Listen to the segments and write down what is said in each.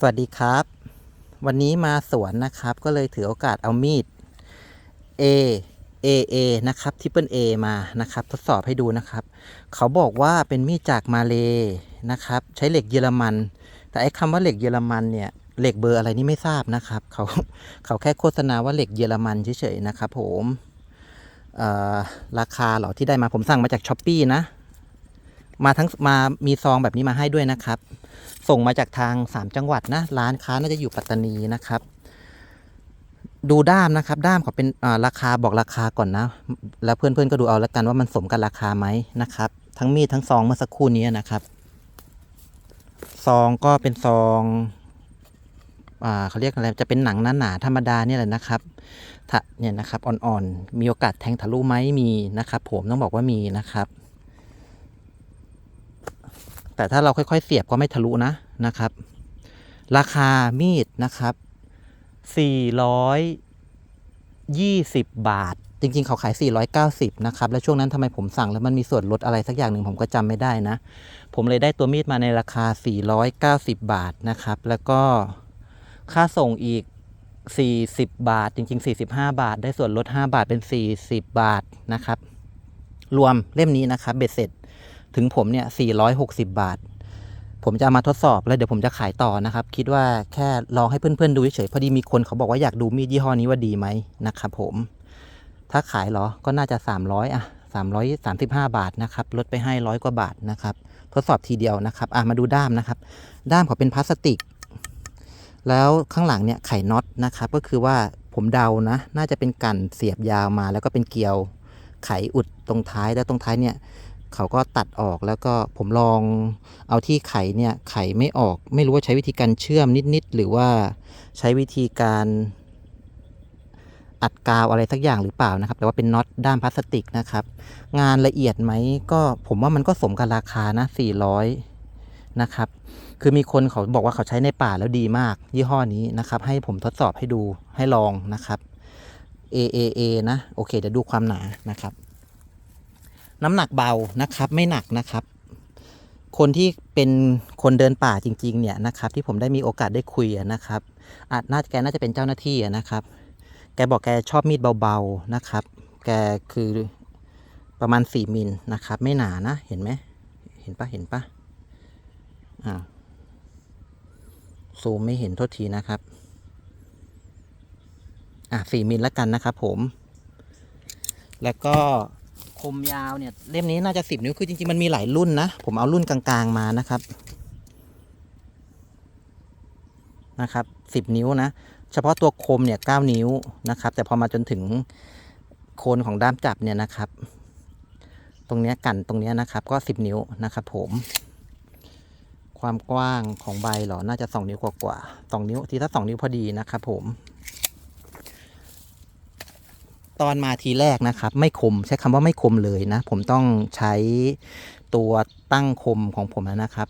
สวัสดีครับ วันนี้มาสวนนะครับ ก็เลยถือโอกาสเอามีด A A A นะครับทิปเปิล A มานะครับ ทดสอบให้ดูนะครับ เขาบอกว่าเป็นมีดจากมาเลนะครับ ใช้เหล็กเยอรมัน แต่ไอ้คำว่าเหล็กเยอรมันเนี่ยเหล็กเบอร์อะไรนี่ไม่ทราบนะครับ เขาเขาแค่โฆษณาว่าเหล็กเยอรมันเฉยๆนะครับ ผมราคาเหรอที่ได้มาผมสั่งมาจากช้อปปีนะ มาทั้งมามีซองแบบนี้มาให้ด้วยนะครับ ส่งมาจากทาง 3 จังหวัดนะ ร้านค้าน่าจะอยู่ปัตตานีนะครับ ดูด้ามนะครับ ด้ามเขาเป็นราคาบอกราคาก่อนนะ แล้วเพื่อนๆก็ดูเอาแล้วกันว่ามันสมกับราคาไหมนะครับ ทั้งมีดทั้งซองเมื่อสักครู่นี้นะครับ ซองก็เป็นซองอ่าเขาเรียกอะไรจะเป็นหนังหนาๆธรรมดาเนี่ยแหละนะครับเนี่ยนะครับอ่อนๆ มีโอกาสแทงทะลุไหมมีนะครับ ผมต้องบอกว่ามีนะครับ แต่ถ้าเราค่อยๆ เสียบก็ไม่ทะลุนะนะครับ ราคามีดนะครับ 420 บาท จริงๆ เขาขาย 490 นะครับ แล้วช่วงนั้นทำไมผมสั่งแล้วมันมีส่วนลดอะไรสักอย่างหนึ่งผมก็จำไม่ได้นะ ผมเลยได้ตัวมีดมาในราคา 490 บาทนะครับ แล้วก็ค่าส่งอีก 40 บาท จริง ๆ 45 บาท ได้ส่วนลด 5 บาทเป็น 40 บาทนะครับ รวมเล่มนี้นะครับ เบ็ดเสร็จ ถึงผมเนี่ย 460 บาท ผมจะามาทดสอบแล้วเดี๋ยวผมจะขายต่อนะครับ คิดว่าแค่ลองให้เพื่อนๆดูเฉยๆพอดีมีคนเขาบอกว่าอยากดูมีดยี่ห้อนี้ว่าดีไหมนะครับผม ถ้าขายเหรอก็น่าจะ 300อะ335 บาทนะครับลดไปให้ร้อยกว่าบาทนะครับ ทดสอบทีเดียวนะครับอะมาดูด้ามนะครับ ด้ามเขาเป็นพลาสติก แล้วข้างหลังเนี่ยไขน็อตนะครับ ก็คือว่าผมเดานะ น่าจะเป็นกันเสียบยาวมา แล้วก็เป็นเกลียวไขอุดตรงท้ายแล้วตรงท้ายเนี่ย เขาก็ตัดออกแล้วก็ผมลองเอาที่ไขเนี่ยไขไม่ออกไม่รู้ว่าใช้วิธีการเชื่อมนิดๆหรือว่าใช้วิธีการอัดกาวอะไรสักอย่างหรือเปล่านะครับ แต่ว่าเป็นน็อตด้ามพลาสติกนะครับ งานละเอียดไหมก็ผมว่ามันก็สมกับราคานะ400นะครับ คือมีคนเขาบอกว่าเขาใช้ในป่าแล้วดีมาก ยี่ห้อนี้นะครับ ให้ผมทดสอบให้ดูให้ลองนะครับ AAA นะ โอเคเดี๋ยวดูความหนานะครับ น้ำหนักเบานะครับไม่หนักนะครับ คนที่เป็นคนเดินป่าจริงๆเนี่ยนะครับ ที่ผมได้มีโอกาสได้คุยนะครับอาจน่าแกน่าจะเป็นเจ้าหน้าที่นะครับ แกบอกแกชอบมีดเบาๆนะครับ แกคือประมาณ 4มิลนะครับ ไม่หนานะเห็นไหมเห็นปะเห็นปะอ้าวซูมไม่เห็นโทษทีนะครับ อะสี่มิลแล้วกันนะครับผม แล้วก็ คมยาวเนี่ย เล่มนี้น่าจะสิบนิ้วคือจริงๆมันมีหลายรุ่นนะ ผมเอารุ่นกลางๆมานะครับนะครับสิบนิ้วนะ เฉพาะตัวคมเนี่ยเก้านิ้วนะครับ แต่พอมาจนถึงโคนของด้ามจับเนี่ยนะครับ ตรงเนี้ยกันตรงเนี้ยนะครับ ก็สิบนิ้วนะครับ ผม ความกว้างของใบเหรอน่าจะสองนิ้วกว่าๆสองนิ้วทีถ้าสองนิ้วพอดีนะครับ ผม ตอนมาทีแรกนะครับ ไม่คมใช้คำว่าไม่คมเลยนะ ผมต้องใช้ตัวตั้งคมของผมนะครับ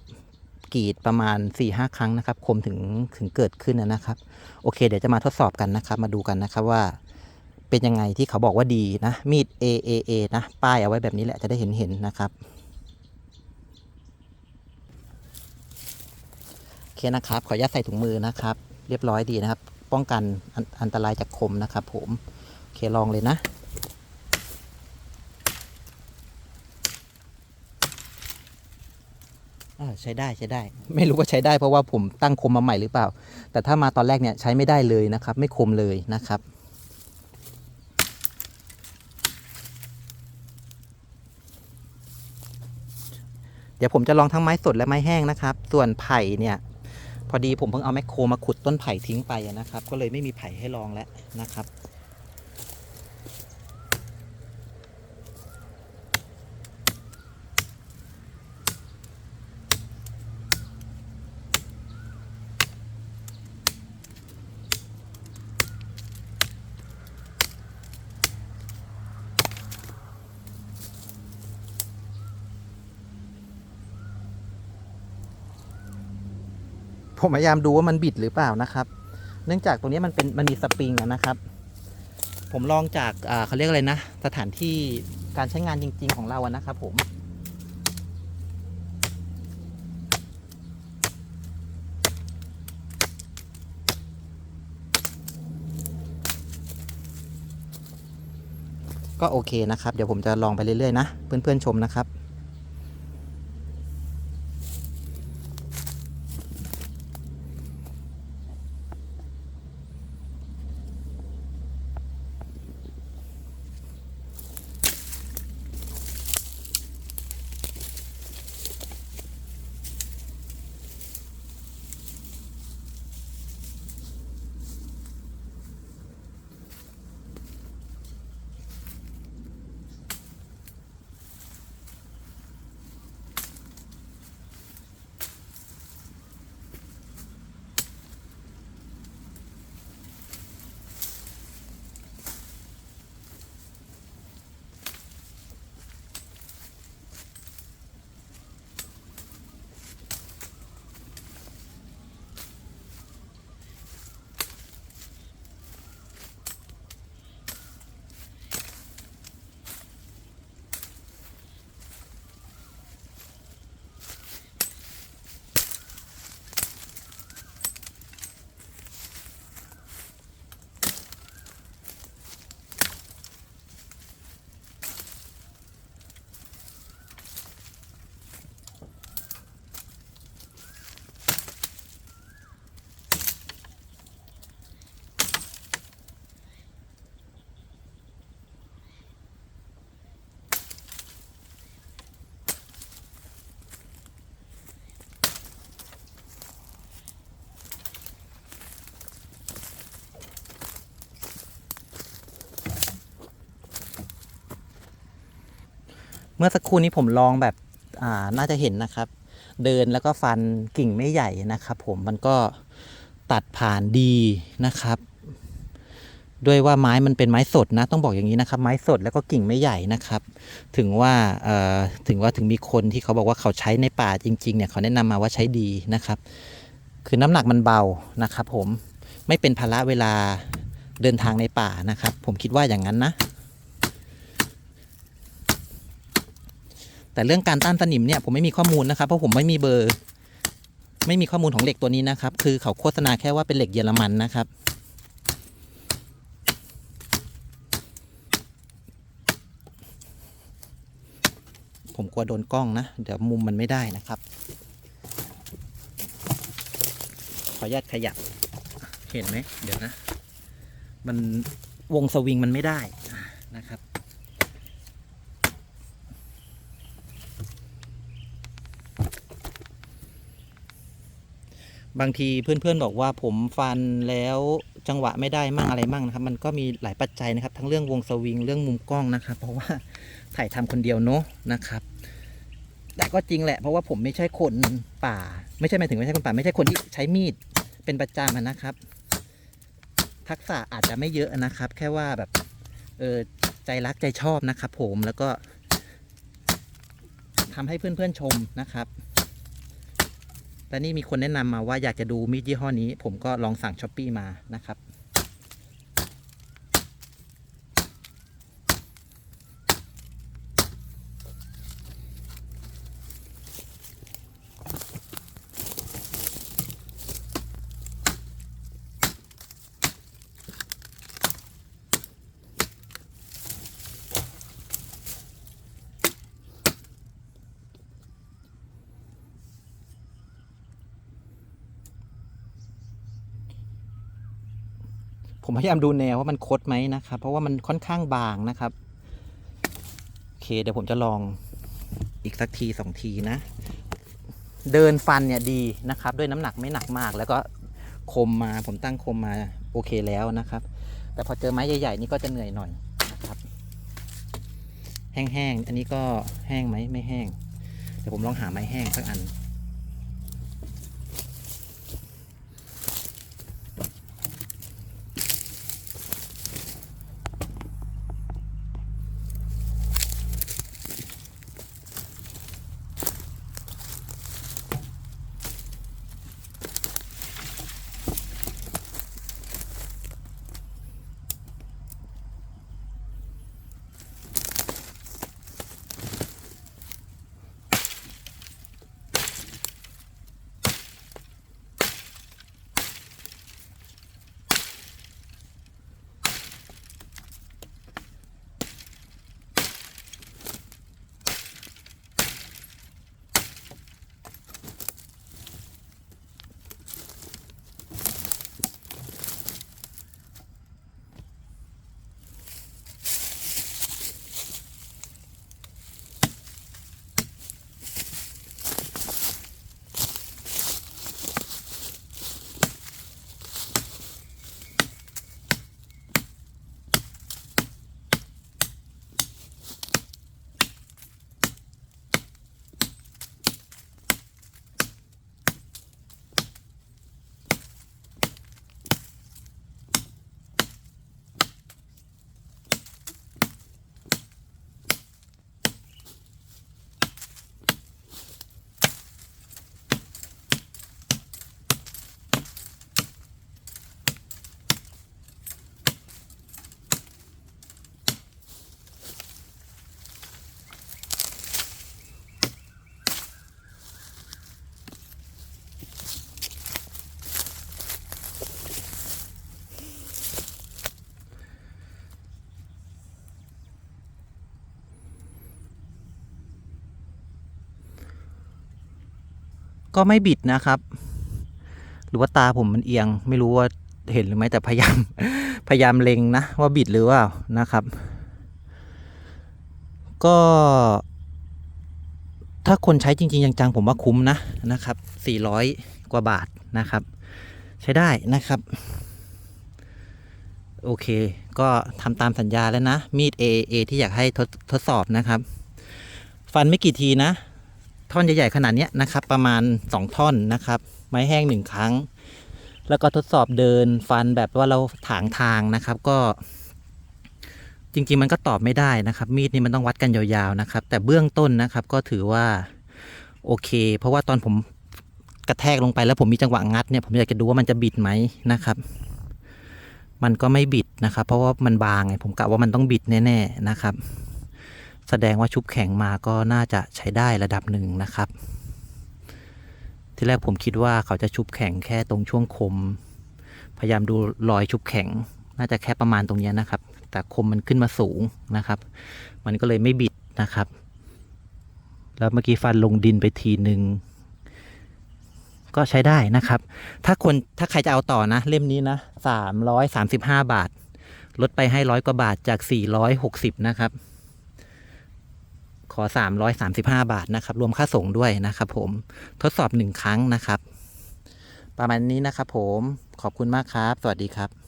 กรีดประมาณ4ี่ห้าครั้งนะครับ คมถึงถึงเกิดขึ้นนะครับ โอเค เดี๋ยวจะมาทดสอบกันนะครับ มาดูกันนะครับว่า เป็นยังไงที่เขาบอกว่าดีนะ มีด AAA นะ ป้ายเอาไว้แบบนี้แหละจะได้เห็นเห็นนะครับโอเคนะครับ ขออนุญาตใส่ถุงมือนะครับ เรียบร้อยดีนะครับ ป้องกันอันอันตรายจากคมนะครับผม เคลองเลยนะเออใช้ได้ใช้ได้ ไม่รู้ว่าใช้ได้เพราะว่าผมตั้งคมมาใหม่หรือเปล่า แต่ถ้ามาตอนแรกเนี่ยใช้ไม่ได้เลยนะครับ ไม่คมเลยนะครับเดี๋ยวผมจะลองทั้งไม้สดและไม้แห้งนะครับ ส่วนไผ่เนี่ย พอดีผมเพิ่งเอาแมคโครมาขุดต้นไผ่ทิ้งไปอะนะครับ ก็เลยไม่มีไผ่ให้ลองแล้วนะครับ พยายามดูว่ามันบิดหรือเปล่านะครับ เนื่องจากตรงนี้มันเป็นมันมีสปริงนะครับ ผมลองจากเขาเรียกอะไรนะ สถานที่การใช้งานจริง ๆ ของเราอะนะครับผมก็โอเคนะครับ เดี๋ยวผมจะลองไปเรื่อยๆนะ เพื่อนๆชมนะครับ เมื่อสักครู่นี้ผมลองแบบอ่าน่าจะเห็นนะครับ เดินแล้วก็ฟันกิ่งไม่ใหญ่นะครับผมมันก็ตัดผ่านดีนะครับ ด้วยว่าไม้มันเป็นไม้สดนะ ต้องบอกอย่างนี้นะครับ ไม้สดแล้วก็กิ่งไม่ใหญ่นะครับ ถึงว่าเอ่อถึงว่าถึงมีคนที่เขาบอกว่าเขาใช้ในป่าจริงๆเนี่ยเขาแนะนำมาว่าใช้ดีนะครับ คือน้ำหนักมันเบานะครับ ผมไม่เป็นภาระเวลาเดินทางในป่านะครับ ผมคิดว่าอย่างนั้นนะ แต่เรื่องการต้านสนิมเนี่ยผมไม่มีข้อมูลนะครับเพราะผมไม่มีเบอร์ ไม่มีข้อมูลของเหล็กตัวนี้นะครับ คือเขาโฆษณาแค่ว่าเป็นเหล็กเยอรมันนะครับผมกลัวโดนกล้องนะ เดี๋ยวมุมมันไม่ได้นะครับ ขออนุญาตขยับ เห็นไหม เดี๋ยวนะ มันวงสวิงมันไม่ได้นะครับ บางทีเพื่อนๆบอกว่าผมฟันแล้วจังหวะไม่ได้มั่งอะไรมั่งนะครับ มันก็มีหลายปัจจัยนะครับ ทั้งเรื่องวงสวิงเรื่องมุมกล้องนะครับ เพราะว่าถ่ายทำคนเดียวเนาะนะครับ แต่ก็จริงแหละเพราะว่าผมไม่ใช่คนป่า ไม่ใช่หมายถึงไม่ใช่คนป่า ไม่ใช่คนที่ใช้มีดเป็นประจำนะครับ ทักษะอาจจะไม่เยอะนะครับ แค่ว่าแบบเออใจรักใจชอบนะครับ ผมแล้วก็ทำให้เพื่อนๆชมนะครับ และนี่มีคนแนะนำมาว่าอยากจะดูมีดยี่ห้อนี้ ผมก็ลองสั่งช้อปปีมานะครับ ผมพยายามดูแนวว่ามันคดไหมนะครับ เพราะว่ามันค่อนข้างบางนะครับ โอเค เดี๋ยวผมจะลองอีกสักทีสองทีนะ เดินฟันเนี่ยดีนะครับ ด้วยน้ำหนักไม่หนักมาก แล้วก็คมมาผมตั้งคมมาโอเคแล้วนะครับ แต่พอเจอไม้ใหญ่ๆนี่ก็จะเหนื่อยหน่อยนะครับ แห้งๆ อันนี้ก็แห้งไหมไม่แห้ง เดี๋ยวผมลองหาไม้แห้งสักอัน ก็ไม่บิดนะครับ หรือว่าตาผมมันเอียง ไม่รู้ว่าเห็นหรือไม่แต่พยายามพยายามเล็งนะว่าบิดหรือว่านะครับ ก็ ถ้าคนใช้จริง ๆ จังๆผมว่าคุ้มนะนะครับ 400 กว่าบาทนะครับ ใช้ได้นะครับ โอเค ก็ทำตามสัญญาแล้วนะ มีด AAA ที่อยากให้ทดทดสอบนะครับ ฟันไม่กี่ทีนะ ท่อนใหญ่ๆขนาดนี้นะครับ ประมาณ 2 ท่อนนะครับ ไม้แห้งหนึ่งครั้ง แล้วก็ทดสอบเดินฟันแบบว่าเราถางทางนะครับก็ จริงๆมันก็ตอบไม่ได้นะครับ มีดนี่มันต้องวัดกันยาวๆนะครับ แต่เบื้องต้นนะครับก็ถือว่าโอเค เพราะว่าตอนผมกระแทกลงไปแล้วผมมีจังหวะงัดเนี่ยผมอยากจะดูว่ามันจะบิดไหมนะครับ มันก็ไม่บิดนะครับ เพราะว่ามันบางไงผมกะว่ามันต้องบิดแน่ๆนะครับ แสดงว่าชุบแข็งมาก็น่าจะใช้ได้ระดับหนึ่งนะครับ ที่แรกผมคิดว่าเขาจะชุบแข็งแค่ตรงช่วงคม พยายามดูรอยชุบแข็ง น่าจะแค่ประมาณตรงนี้นะครับ แต่คมมันขึ้นมาสูงนะครับ มันก็เลยไม่บิดนะครับ แล้วเมื่อกี้ฟันลงดินไปทีหนึ่งก็ใช้ได้นะครับ ถ้าคนถ้าใครจะเอาต่อนะ เล่มนี้นะสามร้อยสามสิบห้าบาท ลดไปให้ร้อยกว่าบาทจากสี่ร้อยหกสิบนะครับ ขอสามร้อยสามสิบห้าบาทนะครับ รวมค่าส่งด้วยนะครับผมทดสอบหนึ่งครั้งนะครับ ประมาณนี้นะครับผมขอบคุณมากครับ สวัสดีครับ